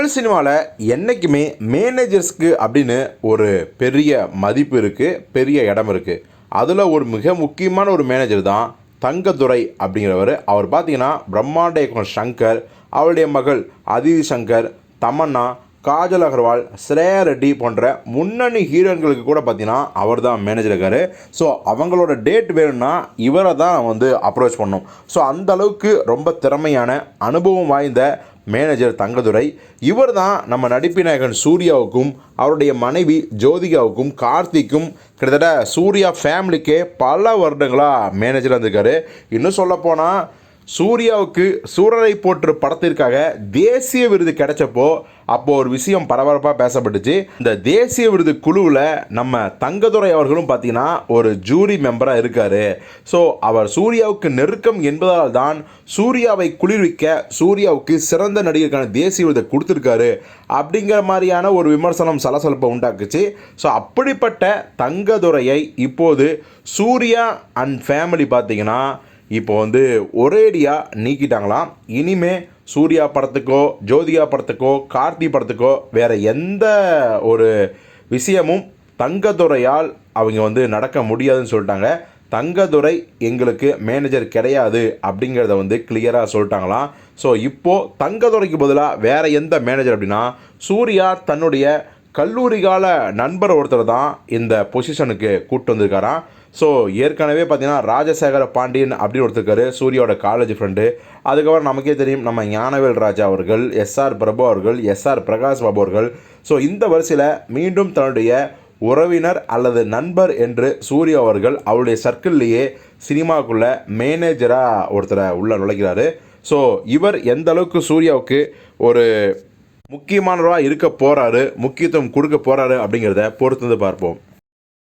தமிழ் சினிமாவில் என்றைக்குமே மேனேஜர்ஸ்க்கு அப்படின்னு ஒரு பெரிய மதிப்பு இருக்குது பெரிய இடம் இருக்குது அதில் ஒரு மிக முக்கியமான ஒரு மேனேஜர் தான் தங்கதுரை அப்படிங்கிறவர். அவர் பார்த்தீங்கன்னா பிரம்மாண்ட இயக்குனர் சங்கர் அவருடைய மகள் அதிதி சங்கர் தமன்னா காஜல் அகர்வால் ஸ்ரேயா ரெட்டி போன்ற முன்னணி ஹீரோயின்களுக்கு கூட பார்த்தீங்கன்னா அவர் தான் மேனேஜர் இருக்கார். ஸோ அவங்களோட டேட் வேணும்னா இவரை தான் வந்து அப்ரோச் பண்ணோம் ஸோ அந்த அளவுக்கு ரொம்ப திறமையான அனுபவம் வாய்ந்த மேனேஜர் தங்கதுரை. இவர் தான் நம்ம நடிப்பிநாயகன் சூர்யாவுக்கும் அவருடைய மனைவி ஜோதிகாவுக்கும் கார்த்திக்கும் கிட்டத்தட்ட சூர்யா ஃபேமிலிக்கே பல வருடங்களாக மேனேஜராக இருந்திருக்காரு. இன்னும் சொல்லப்போனால் சூர்யாவுக்கு சூரரை போற்று படத்திற்காக தேசிய விருது கிடைச்சப்போ அப்போது ஒரு விஷயம் பரபரப்பாக பேசப்பட்டுச்சு. இந்த தேசிய விருது குழுவில் நம்ம தங்கதுரை அவர்களும் பார்த்தீங்கன்னா ஒரு ஜூரி மெம்பராக இருக்கார். ஸோ அவர் சூர்யாவுக்கு நெருக்கம் என்பதால் தான் சூர்யாவை குளிர்விக்க சூர்யாவுக்கு சிறந்த நடிகருக்கான தேசிய விருதை கொடுத்துருக்காரு அப்படிங்கிற மாதிரியான ஒரு விமர்சனம் சலசலப்பை உண்டாக்குச்சு. ஸோ அப்படிப்பட்ட தங்கதுரையை இப்போது சூர்யா அண்ட் ஃபேமிலி பார்த்தீங்கன்னா இப்போ வந்து ஒரேடியாக நீக்கிட்டாங்களாம். இனிமே சூர்யா படத்துக்கோ ஜோதிகா படத்துக்கோ கார்த்தி படத்துக்கோ வேற எந்த ஒரு விஷயமும் தங்கதுறையால் அவங்க வந்து நடக்க முடியாதுன்னு சொல்லிட்டாங்க. தங்கதுரை எங்களுக்கு மேனேஜர் கிடையாது அப்படிங்கிறத வந்து கிளியராக சொல்லிட்டாங்களாம். ஸோ இப்போது தங்கதுரைக்கு பதிலாக வேற எந்த மேனேஜர் அப்படின்னா சூர்யா தன்னுடைய கல்லூரி கால நண்பர் ஒருத்தர் தான் இந்த பொசிஷனுக்கு கூப்பிட்டு வந்திருக்காராம் ஸோ ஏற்கனவே பார்த்தீங்கன்னா ராஜசேகர பாண்டியன் அப்படின்னு ஒருத்தருக்கார் சூரியோட காலேஜ் ஃப்ரெண்டு அதுக்கப்புறம் நமக்கே தெரியும் நம்ம ஞானவேல் ராஜா அவர்கள் எஸ்ஆர் பிரபு அவர்கள் எஸ்ஆர் பிரகாஷ் பாபு அவர்கள். ஸோ இந்த வரிசையில் மீண்டும் தன்னுடைய உறவினர் அல்லது நண்பர் என்று சூர்யா அவர்கள் அவருடைய சர்க்கிள்லேயே சினிமாவுக்குள்ளே மேனேஜராக ஒருத்தரை உள்ள நுழைக்கிறாரு ஸோ இவர் எந்த அளவுக்கு சூர்யாவுக்கு ஒரு முக்கியமானவராக இருக்க போகிறாரு முக்கியத்துவம் கொடுக்க போகிறாரு அப்படிங்கிறத பொறுத்து வந்து பார்ப்போம்.